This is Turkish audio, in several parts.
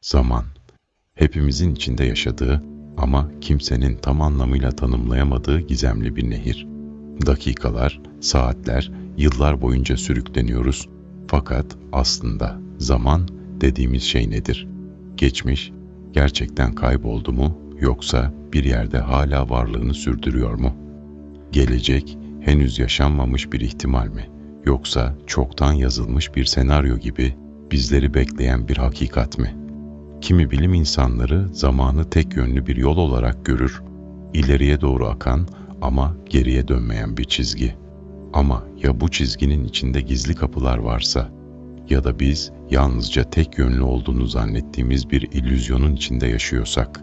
Zaman. Hepimizin içinde yaşadığı ama kimsenin tam anlamıyla tanımlayamadığı gizemli bir nehir. Dakikalar, saatler, yıllar boyunca sürükleniyoruz. Fakat aslında zaman dediğimiz şey nedir? Geçmiş gerçekten kayboldu mu yoksa bir yerde hala varlığını sürdürüyor mu? Gelecek henüz yaşanmamış bir ihtimal mi? Yoksa çoktan yazılmış bir senaryo gibi bizleri bekleyen bir hakikat mi? Kimi bilim insanları zamanı tek yönlü bir yol olarak görür, ileriye doğru akan ama geriye dönmeyen bir çizgi. Ama ya bu çizginin içinde gizli kapılar varsa ya da biz yalnızca tek yönlü olduğunu zannettiğimiz bir illüzyonun içinde yaşıyorsak,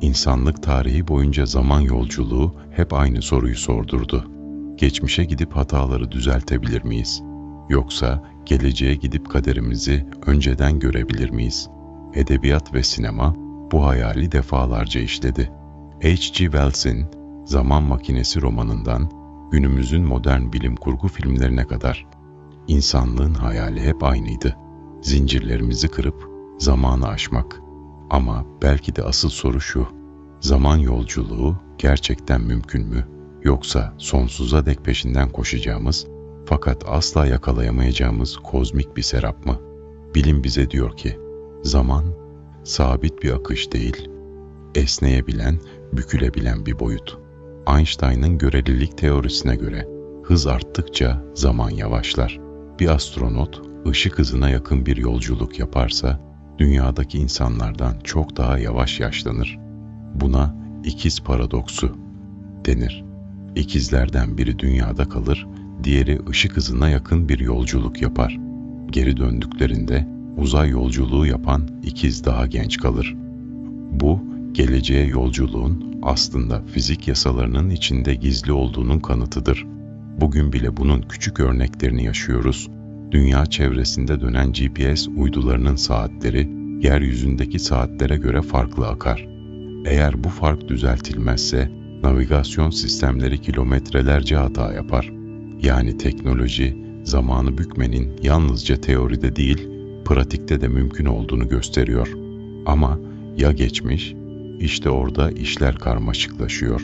insanlık tarihi boyunca zaman yolculuğu hep aynı soruyu sordurdu. Geçmişe gidip hataları düzeltebilir miyiz? Yoksa geleceğe gidip kaderimizi önceden görebilir miyiz? Edebiyat ve sinema bu hayali defalarca işledi. H.G. Wells'in Zaman Makinesi romanından günümüzün modern bilim kurgu filmlerine kadar insanlığın hayali hep aynıydı. Zincirlerimizi kırıp zamanı aşmak. Ama belki de asıl soru şu. Zaman yolculuğu gerçekten mümkün mü? Yoksa sonsuza dek peşinden koşacağımız fakat asla yakalayamayacağımız kozmik bir serap mı? Bilim bize diyor ki, zaman sabit bir akış değil, esneyebilen, bükülebilen bir boyut. Einstein'ın görelilik teorisine göre hız arttıkça zaman yavaşlar. Bir astronot ışık hızına yakın bir yolculuk yaparsa dünyadaki insanlardan çok daha yavaş yaşlanır. Buna ikiz paradoksu denir. İkizlerden biri dünyada kalır, diğeri ışık hızına yakın bir yolculuk yapar. Geri döndüklerinde uzay yolculuğu yapan ikiz daha genç kalır. Bu, geleceğe yolculuğun aslında fizik yasalarının içinde gizli olduğunun kanıtıdır. Bugün bile bunun küçük örneklerini yaşıyoruz. Dünya çevresinde dönen GPS uydularının saatleri yeryüzündeki saatlere göre farklı akar. Eğer bu fark düzeltilmezse navigasyon sistemleri kilometrelerce hata yapar. Yani teknoloji zamanı bükmenin yalnızca teoride değil, pratikte de mümkün olduğunu gösteriyor. Ama ya geçmiş, işte orada işler karmaşıklaşıyor.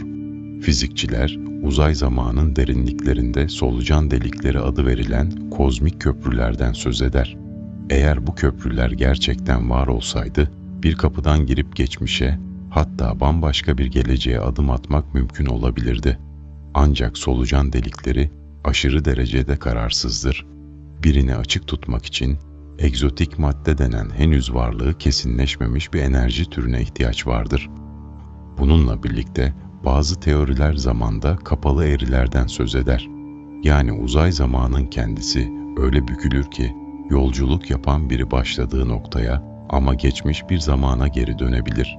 Fizikçiler uzay zamanın derinliklerinde solucan delikleri adı verilen kozmik köprülerden söz eder. Eğer bu köprüler gerçekten var olsaydı bir kapıdan girip geçmişe hatta bambaşka bir geleceğe adım atmak mümkün olabilirdi. Ancak solucan delikleri aşırı derecede kararsızdır. Birini açık tutmak için egzotik madde denen henüz varlığı kesinleşmemiş bir enerji türüne ihtiyaç vardır. Bununla birlikte bazı teoriler zamanda kapalı eğrilerden söz eder. Yani uzay zamanın kendisi öyle bükülür ki yolculuk yapan biri başladığı noktaya ama geçmiş bir zamana geri dönebilir.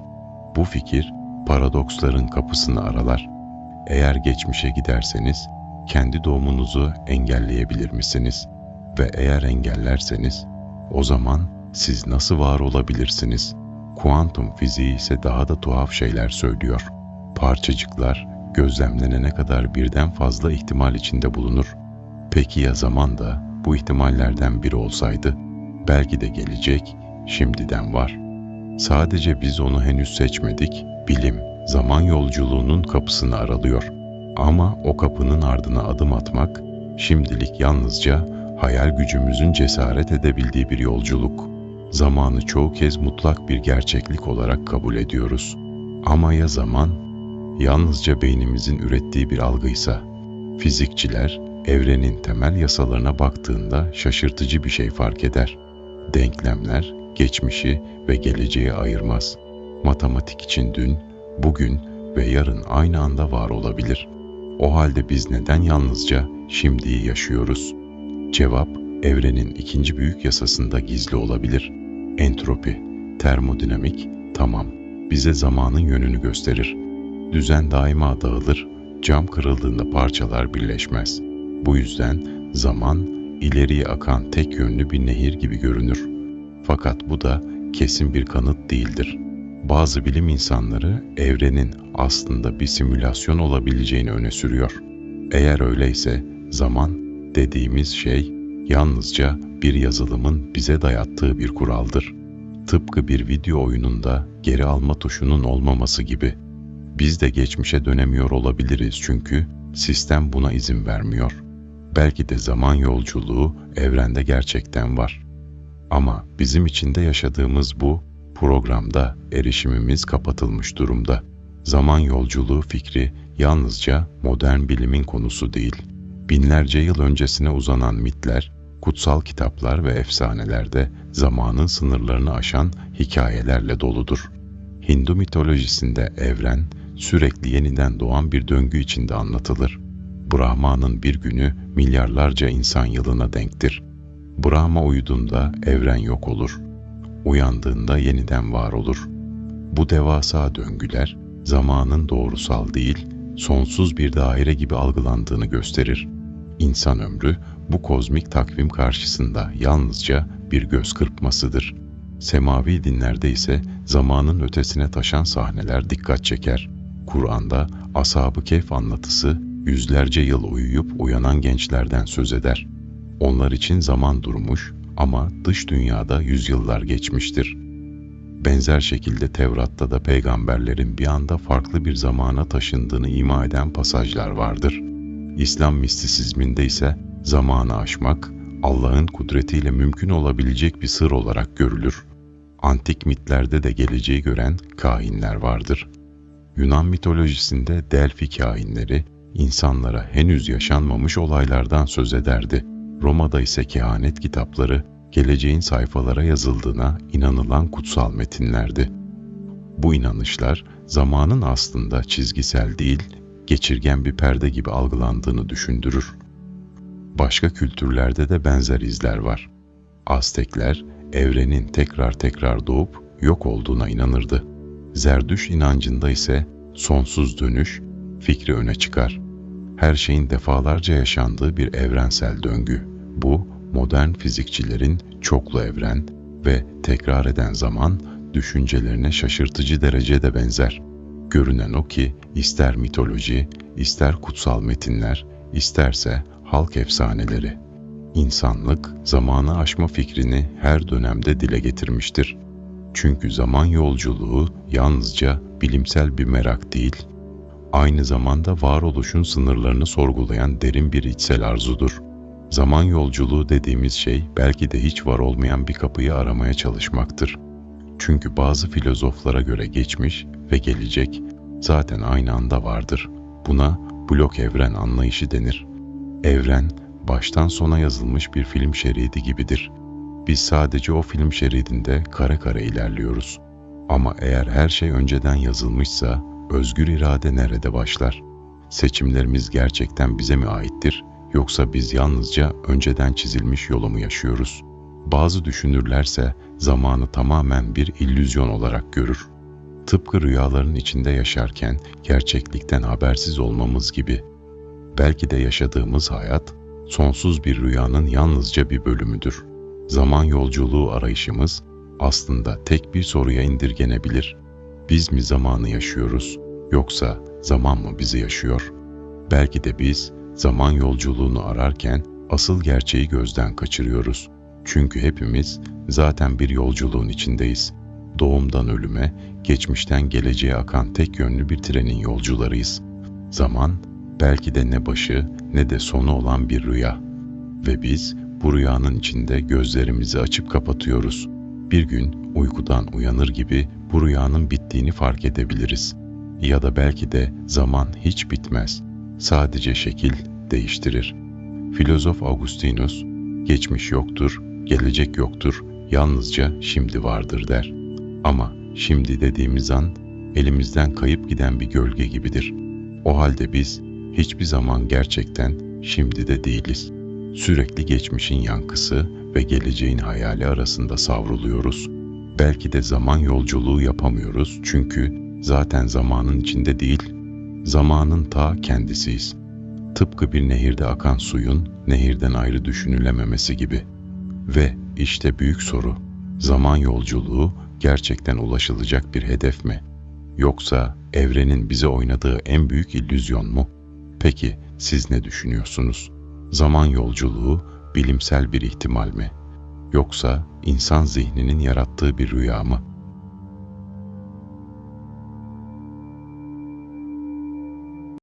Bu fikir paradoksların kapısını aralar. Eğer geçmişe giderseniz kendi doğumunuzu engelleyebilir misiniz? Ve eğer engellerseniz o zaman siz nasıl var olabilirsiniz? Kuantum fiziği ise daha da tuhaf şeyler söylüyor. Parçacıklar gözlemlenene kadar birden fazla ihtimal içinde bulunur. Peki ya zaman da bu ihtimallerden biri olsaydı? Belki de gelecek, şimdiden var. Sadece biz onu henüz seçmedik. Bilim, zaman yolculuğunun kapısını aralıyor. Ama o kapının ardına adım atmak, şimdilik yalnızca hayal gücümüzün cesaret edebildiği bir yolculuk. Zamanı çoğu kez mutlak bir gerçeklik olarak kabul ediyoruz. Ama ya zaman? Yalnızca beynimizin ürettiği bir algıysa? Fizikçiler, evrenin temel yasalarına baktığında şaşırtıcı bir şey fark eder. Denklemler, geçmişi ve geleceği ayırmaz. Matematik için dün, bugün ve yarın aynı anda var olabilir. O halde biz neden yalnızca şimdiyi yaşıyoruz?'' Cevap, evrenin ikinci büyük yasasında gizli olabilir. Entropi, termodinamik, tamam, bize zamanın yönünü gösterir. Düzen daima dağılır, cam kırıldığında parçalar birleşmez. Bu yüzden zaman, ileriye akan tek yönlü bir nehir gibi görünür. Fakat bu da kesin bir kanıt değildir. Bazı bilim insanları evrenin aslında bir simülasyon olabileceğini öne sürüyor. Eğer öyleyse zaman dediğimiz şey yalnızca bir yazılımın bize dayattığı bir kuraldır. Tıpkı bir video oyununda geri alma tuşunun olmaması gibi. Biz de geçmişe dönemiyor olabiliriz çünkü sistem buna izin vermiyor. Belki de zaman yolculuğu evrende gerçekten var. Ama bizim içinde yaşadığımız bu programda erişimimiz kapatılmış durumda. Zaman yolculuğu fikri yalnızca modern bilimin konusu değil. Binlerce yıl öncesine uzanan mitler, kutsal kitaplar ve efsanelerde zamanın sınırlarını aşan hikayelerle doludur. Hindu mitolojisinde evren sürekli yeniden doğan bir döngü içinde anlatılır. Brahma'nın bir günü milyarlarca insan yılına denktir. Brahma uyuduğunda evren yok olur. Uyandığında yeniden var olur. Bu devasa döngüler zamanın doğrusal değil, sonsuz bir daire gibi algılandığını gösterir. İnsan ömrü bu kozmik takvim karşısında yalnızca bir göz kırpmasıdır. Semavi dinlerde ise zamanın ötesine taşan sahneler dikkat çeker. Kur'an'da Ashab-ı Kehf anlatısı yüzlerce yıl uyuyup uyanan gençlerden söz eder. Onlar için zaman durmuş ama dış dünyada yüzyıllar geçmiştir. Benzer şekilde Tevrat'ta da peygamberlerin bir anda farklı bir zamana taşındığını ima eden pasajlar vardır. İslam mistisizminde ise zamanı aşmak, Allah'ın kudretiyle mümkün olabilecek bir sır olarak görülür. Antik mitlerde de geleceği gören kahinler vardır. Yunan mitolojisinde Delphi kahinleri, insanlara henüz yaşanmamış olaylardan söz ederdi. Roma'da ise kehanet kitapları, geleceğin sayfalara yazıldığına inanılan kutsal metinlerdi. Bu inanışlar zamanın aslında çizgisel değil, geçirgen bir perde gibi algılandığını düşündürür. Başka kültürlerde de benzer izler var. Aztekler evrenin tekrar tekrar doğup yok olduğuna inanırdı. Zerdüş inancında ise sonsuz dönüş fikri öne çıkar. Her şeyin defalarca yaşandığı bir evrensel döngü. Bu modern fizikçilerin çoklu evren ve tekrar eden zaman düşüncelerine şaşırtıcı derecede benzer. Görünen o ki ister mitoloji, ister kutsal metinler, isterse halk efsaneleri. İnsanlık zamanı aşma fikrini her dönemde dile getirmiştir. Çünkü zaman yolculuğu yalnızca bilimsel bir merak değil, aynı zamanda varoluşun sınırlarını sorgulayan derin bir içsel arzudur. Zaman yolculuğu dediğimiz şey belki de hiç var olmayan bir kapıyı aramaya çalışmaktır. Çünkü bazı filozoflara göre geçmiş ve gelecek zaten aynı anda vardır. Buna blok evren anlayışı denir. Evren baştan sona yazılmış bir film şeridi gibidir. Biz sadece o film şeridinde kare kare ilerliyoruz. Ama eğer her şey önceden yazılmışsa özgür irade nerede başlar? Seçimlerimiz gerçekten bize mi aittir yoksa biz yalnızca önceden çizilmiş yolu mu yaşıyoruz? Bazı düşünürlerse zamanı tamamen bir illüzyon olarak görür. Tıpkı rüyaların içinde yaşarken gerçeklikten habersiz olmamız gibi. Belki de yaşadığımız hayat sonsuz bir rüyanın yalnızca bir bölümüdür. Zaman yolculuğu arayışımız aslında tek bir soruya indirgenebilir. Biz mi zamanı yaşıyoruz yoksa zaman mı bizi yaşıyor? Belki de biz zaman yolculuğunu ararken asıl gerçeği gözden kaçırıyoruz. Çünkü hepimiz zaten bir yolculuğun içindeyiz. Doğumdan ölüme, geçmişten geleceğe akan tek yönlü bir trenin yolcularıyız. Zaman belki de ne başı ne de sonu olan bir rüya. Ve biz bu rüyanın içinde gözlerimizi açıp kapatıyoruz. Bir gün uykudan uyanır gibi bu rüyanın bittiğini fark edebiliriz. Ya da belki de zaman hiç bitmez. Sadece şekil değiştirir. Filozof Augustinus, geçmiş yoktur, gelecek yoktur, yalnızca şimdi vardır der. Ama şimdi dediğimiz an elimizden kayıp giden bir gölge gibidir. O halde biz hiçbir zaman gerçekten şimdi de değiliz. Sürekli geçmişin yankısı ve geleceğin hayali arasında savruluyoruz. Belki de zaman yolculuğu yapamıyoruz çünkü zaten zamanın içinde değil, zamanın ta kendisiyiz. Tıpkı bir nehirde akan suyun nehirden ayrı düşünülememesi gibi. Ve işte büyük soru, zaman yolculuğu gerçekten ulaşılacak bir hedef mi? Yoksa evrenin bize oynadığı en büyük illüzyon mu? Peki siz ne düşünüyorsunuz? Zaman yolculuğu bilimsel bir ihtimal mi? Yoksa insan zihninin yarattığı bir rüya mı?